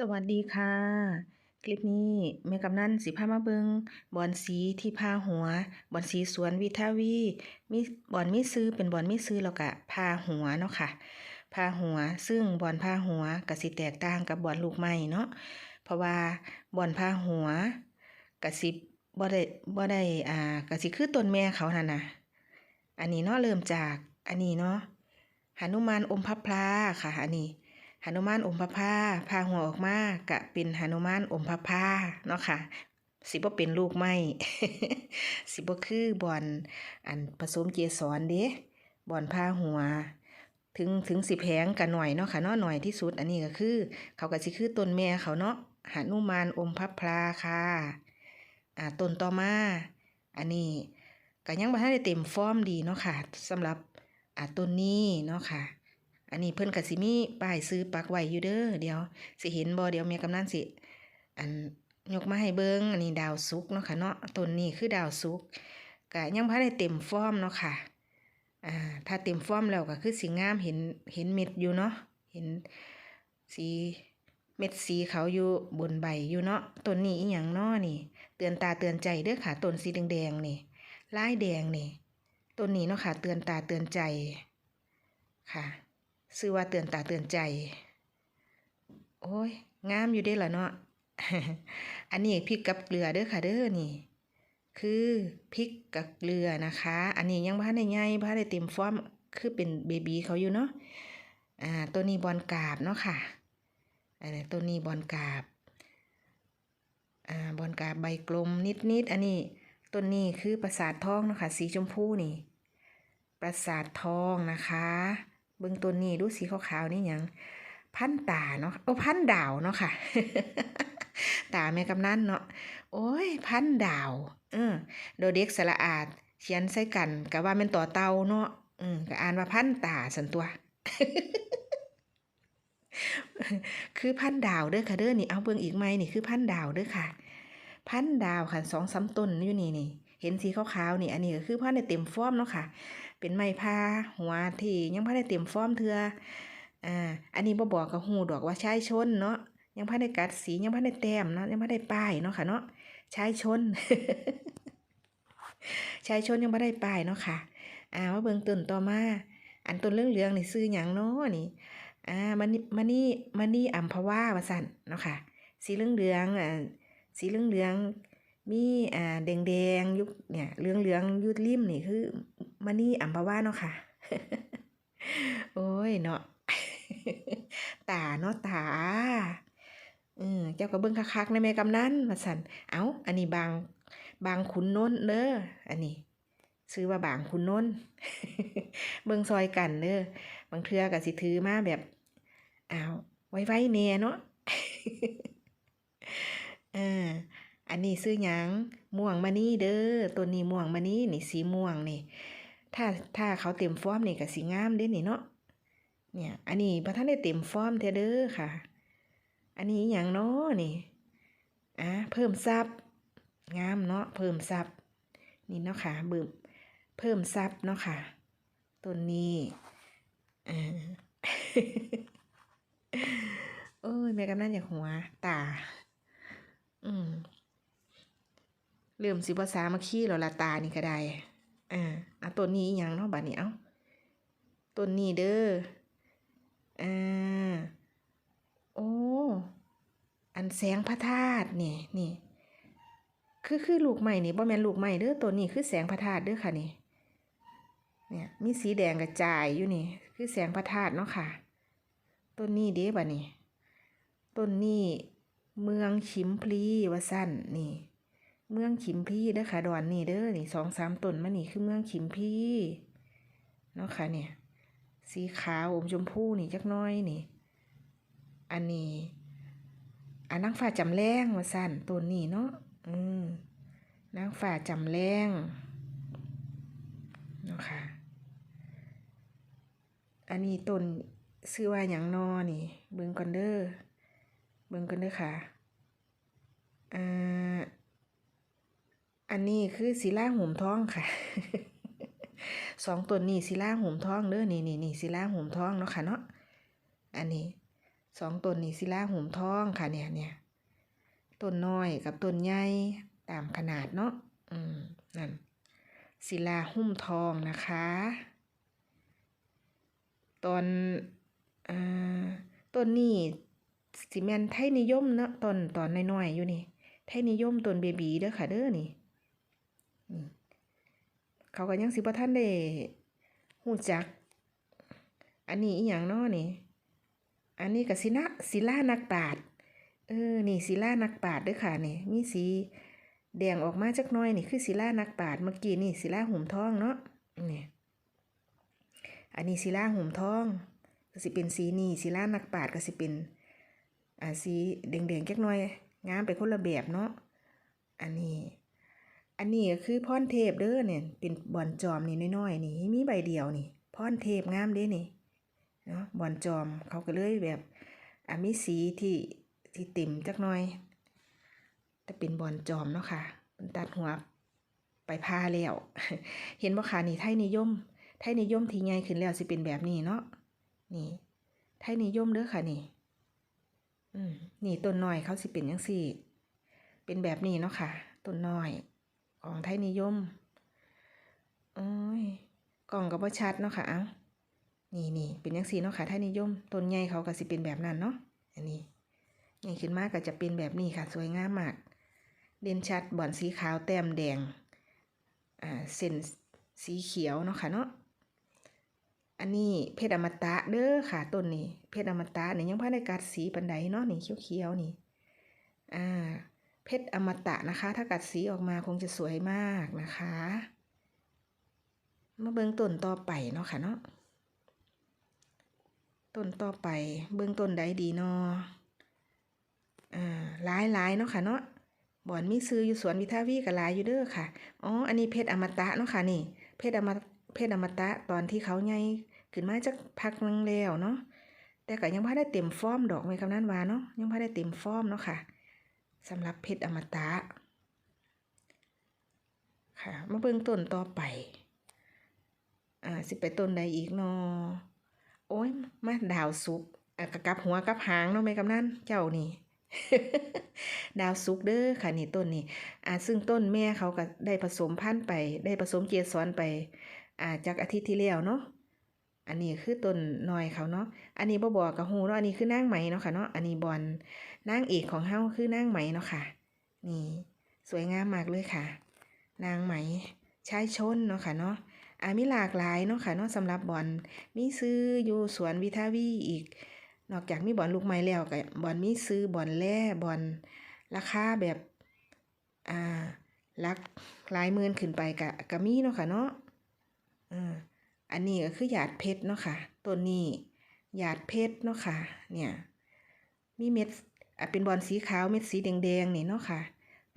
สวัสดีค่ะ คลิปนี้แม่กำนันสิพามาเบิงบอนสีที่พาหัวบอนสีสวนวิทาวีมีบอนมีซื้อเป็นบอนมีซื้อแล้วก็พาหัวเนาะค่ะพาหัวซึ่งบอนพาหัวก็สิแตกต่างกับบอนลูกไม้เนาะเพราะว่าบอนพาหัวก็สิบ่ได้บ่ได้อ่าก็สิคือต้นแม่เขานั่นนะอันนี้เนาะเริ่มจากอันนี้เนาะหนุมานอมพระพลาค่ะอันนี้ หนุมานอมพระพาพาหัวออกมากะเป็นหนุมานอมพระพาเนาะค่ะสิบ่เป็นลูกไม้สิบ่คือบอนอันผสมเกสรเด้บอนพาหัว ถึงถึงสิแพงกันหน่อยเนาะค่ะเนาะหน่อยที่สุด อันนี้ก็คือ เขาก็สิคือต้นแม่เขาเนาะหนุมานอมพระพลาค่ะอ่าต้นต่อมาอันนี้ก็ยังบ่ทันได้เต็มฟอร์มดีเนาะค่ะสำหรับอ่าต้นนี้เนาะค่ะ อันนี้เพิ่นก็สิมีป้ายซื้อปักไว้อยู่เด้อเดี๋ยวสิเห็นบ่เดี๋ยวแม่กำนันสิอันยกมาให้เบิ่งอันนี้ดาวสุกเนาะค่ะเนาะต้นนี้คือดาวสุกก็ยังบ่ทันได้เต็มฟอร์มเนาะค่ะอ่าถ้าเต็มฟอร์มแล้วก็คือสิงามเห็นเห็นเม็ดอยู่เนาะเห็นสีเม็ดสีเขาอยู่บนใบอยู่เนาะต้นนี้อีหยังเนาะนี่ เตือนตาเตือนใจเด้อค่ะต้นสีแดงๆนี่ลายแดงนี่ต้นนี้เนาะค่ะ เตือนตาเตือนใจค่ะ ชื่อว่าเตือนตาเตือนใจ โอ้ย งามอยู่เด้ล่ะเนาะ อันนี้พริกกับเกลือเด้อค่ะเด้อนี่ คือพริกกับเกลือนะคะ อันนี้ยังบ้านในใหญ่บ้านในเต็มฟอร์มคือเป็นเบบีเขาอยู่เนาะ อ่า ตัวนี้บอลกาบเนาะค่ะ อันนี้ตัวนี้บอลกาบ อ่า บอลกาบใบกลมนิดๆ อันนี้ต้นนี้คือประสาททองเนาะค่ะ สีชมพูนี่ ประสาททองนะคะ เบื้องต้นนี้ดูสีขาวๆนี่ยังพันตาเนาะโอ้พันดาวเนาะค่ะตาแม่กำนันเนาะโอ้ย พันดาว เออโดเด็กสระอาดเขียนใส่กันก็ว่าเป็นต่อเตาเนาะอืมก็อ่านว่าพันตาสันตัว คือพันดาวเด้อค่ะเด้อนี่เอาเบิ่งอีกไหมนี่คือพันดาวเด้อค่ะ พันดาวค่ะสองสามต้นอยู่นี่นี่ เห็นสีขาวๆนี่อันนี้ก็คือพันในเต็มฟอมเนาะค่ะ เป็นไม้พาหัวที่ยังพันได้เต็มฟอมเถื่ออ่าอันนี้บ่บอกกับหูดอกว่าชายชนเนาะยังพันได้กัดสียังพันได้แต้มเนาะยังพันได้ป้ายเนาะค่ะเนาะชายชนชายชนยังบ่ได้ป้ายเนาะค่ะอ่าว่าเบิ่งต้นต่อมา อันต้นเรื่องเหลืองนี่ซื้อหยังเนาะนี่อ่ามันมันนี่มันนี่อัมพวาว่าสั่นเนาะค่ะ สีเหลืองเหลืองอ่าสีเหลืองเหลือง มีอ่าแดงแดงยุคเนี่ยเหลืองเหลืองยุดริมนี่คือมันนี่อัมพวาเนาะค่ะ โอ้ยเนาะตาเนาะตาอืมเจ้าก็เบิ่งคักๆในแม่กำนันว่าซั่นเอ้า อันนี้บางบางขุนนนเด้ออันนี้ ซื้อว่าบางขุนนนเบิ่งซอยกันเด้อบางเทือก็สิถือมาแบบอ้าวไว้ๆแน่เนาะเออ อันนี้ซื้อหยังม่วงมานี่เด้อตัวนี้ม่วงมานี่นี่สีม่วงนี่ ถ้าถ้าเขาเต็มฟอร์มนี่ก็สิงามเด้นี่เนาะเนี่ย อันนี้พระท่านได้เต็มฟอร์มแท้เด้อค่ะ อันนี้อหย่างเนาะนี่อะเพิ่มซับงามเนาะเพิ่มซับนี่เนาะค่ะบิ่มเพิ่มซับเนาะค่ะต้นนี้อ่าโอ้ยแม่กำนันอยากหัวตา อืม เริ่มสิภาษามาขี้แล้วละตานี่ก็ได้อ่าอะต้นนี้อหยังเนาะบัดนี้เอ้าต้นนี้เด้ออ่าโอ้อันแสงพระธาตุนี่นี่คือคือลูกใหม่นี่บ่แม่นลูกใหม่เด้อตัวนี้คือแสงพระธาตุเด้อค่ะนี่เนี่ยมีสีแดงกระจายอยู่นี่ คือแสงพระธาตุเนาะค่ะต้นนี้เด้บัดนี้ต้นนี้เมืองชิมพลีว่าสั้นนี่ เมืองชิมพลีเด้อค่ะดอนนี่เด้อนี่สองสามต้นมานี่คือเมืองชิมพลีเนาะค่ะเนี่ยสีขาวอมชมพูนี่จักน้อยนี่ อันนี้อันนางฟ้าจำแรงว่าสั้นต้นนี้เนาะอืมนางฟ้าจำแรงเนาะค่ะ อันนี้ต้นชื่อว่าหยังนอนี่ เบิงก่อนเด้อเบิงก่อนเด้อค่ะอ่า อันนี้คือศิลาหุ่มทองค่ะสองต้นนี้ศิลาหุ่มทองเด้อนี่นี่นี่ศิลาหุ่มทองเนาะค่ะเนาะอันนี้สองต้นนี่ศิลาหุ่มทองค่ะเนี่ยเนี่ยต้นน้อยกับต้นใหญ่ตามขนาดเนาะอืมนั่นศิลาหุ้มทองนะคะตอนอ่าต้นนี้สิแมนไทยนิยมเนาะต้นตอนน้อยๆอยู่นี่ไทยนิยมต้นเบบีเด้อค่ะเด้อนี่ เขาก็ยังสิบ่ทันได้ฮู้จัก อันนี้อีหยังเนาะนี่ อันนี้ก็สินะศิลานักปราชญ์เออ นี่ศิลานักปราชญ์เด้อค่ะนี่มีสีแดงออกมาจักน่อยนี่คือศิลานักปราชญ์เมื่อกี้นี่ศิลาหุ่มทองเนาะนี่อันนี้ศิลาหุ่มทองก็สิเป็นสีนี่ศิลานักปราชญ์ก็สิเป็นอ่าสีแดงๆจักน่อยงามไปคนละแบบเนาะอันนี้ อันนี้คือพรเทพเด้อเนี่ยเป็นบอนจอมนี่น้อยๆนี่มีใบเดียวนี่พรเทพงามเด้นี่เนาะบอนจอมเขาก็เลยแบบอะมีสีที่ที่เต็มจักหน่อย แต่เป็นบอนจอมเนาะค่ะเป็นตัดหัวไปพาแล้ว เห็นบ่คะนี่ไทยนิยม ไทยนิยมที่ใหญ่ขึ้นแล้วสิเป็นแบบนี้เนาะนี่ ไทยนิยมเด้อค่ะนี่อืมนี่ต้นน้อยเขาสิเป็นจังซี่ เป็นแบบนี้เนาะค่ะต้นน้อย ของไทยนิยมโอ้ยกล่องก็บ่ชัดเนาะค่ะเอานี่นี่เป็นจังซี่เนาะค่ะไทยนิยมต้นใหญ่เขาก็สิเป็นแบบนั้นเนาะอันนี้ใหญ่ขึ้นมากก็จะเป็นแบบนี้ค่ะ สวยงามมาก เด่นชัดบ่อนสีขาวแต้มแดงอ่าเส้นสีเขียวเนาะค่ะเนาะอันนี้เพชรอมตะเด้อค่ะต้นนี้เพชรอมตะนี่ยังพันได้กัดสีปันใดเนาะนี่เขียวๆนี่อ่า เพชรอมตะนะคะ ถ้ากัดสีออกมาคงจะสวยมากนะคะ มาเบิ่งต้นต่อไปเนาะค่ะเนาะต้นต่อไปเบิ่งต้นใดดีเนาะอ่าหลายหลายเนาะค่ะเนาะบ่อนมีซื้ออยู่สวนวิทาวีกับลายอยู่เด้อค่ะ อ๋อ อันนี้เพชรอมตะเนาะค่ะนี่ เพชรอมเพชรอมตะตอนที่เขาใหญ่ขึ้นมาจากพักนึงแล้วเนาะ แต่ก็ยังบ่ได้เต็มฟอร์มดอกไม้คำนั้นวาเนาะ ยังบ่ได้เต็มฟอร์มเนาะค่ะ สำหรับเพชรอมตะค่ะมาเบิ่งต้นต่อไป อ่า สิไปต้นใดอีกเนาะโอ้ย มาดาวสุกอะกะกลับหัวกับหางเนาะแม่กำนันเจ้านี่ ดาวสุกเด้อค่ะนี่ต้นนี่อ่า ซึ่งต้นแม่เขาก็ได้ผสมพันธุ์ไป ได้ผสมเกสรไป อ่า จากอาทิตย์ที่แล้วเนาะ อันนี้คือต้นน้อยเขาเนาะ อันนี้บ่บอกกับฮูเนาะ อันนี้คือนางไหมเนาะค่ะเนาะ อันนี้บอนนางเอกของเฮาคือนางไหมเนาะค่ะ นี่สวยงามมากเลยค่ะ นางไหมชายชนเนาะค่ะเนาะอ่ามีหลากหลายเนาะค่ะเนาะสำหรับบอนมีซื้ออยู่สวนวิทาวีอีก นอกจากมีบอนลูกไม้แล้วก็บอนมีซื้อบอนแล่บอนราคาแบบอ่าลักหลายหมื่นขึ้นไปกะกะมีเนาะค่ะเนาะอ่า อันนี้ก็คือหยาดเพชรเนาะค่ะต้นนี้หยาดเพชรเนาะค่ะ เนี่ย มีเม็ดอะเป็นบอนสีขาวเม็ดสีแดงๆนี่เนาะค่ะ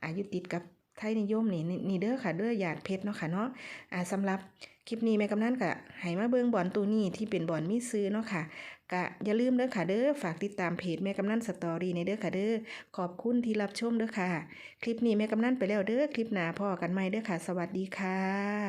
อายุติดกับไทยนิยมนี่นี่นี่เด้อค่ะ เด้อหยาดเพชรเนาะค่ะเนาะอ่าสำหรับคลิปนี้แม่กำนันก็ให้มาเบิ่งบอนตัวนี้ที่เป็นบอนมีซื้อเนาะค่ะก็อย่าลืมเด้อค่ะเด้อฝากติดตามเพจแม่กำนันสตอรี่ในเด้อค่ะเด้อขอบคุณที่รับชมเด้อค่ะ คลิปนี้แม่กำนันไปแล้วเด้อคลิปหน้าพ่อกันใหม่เด้อค่ะ สวัสดีค่ะ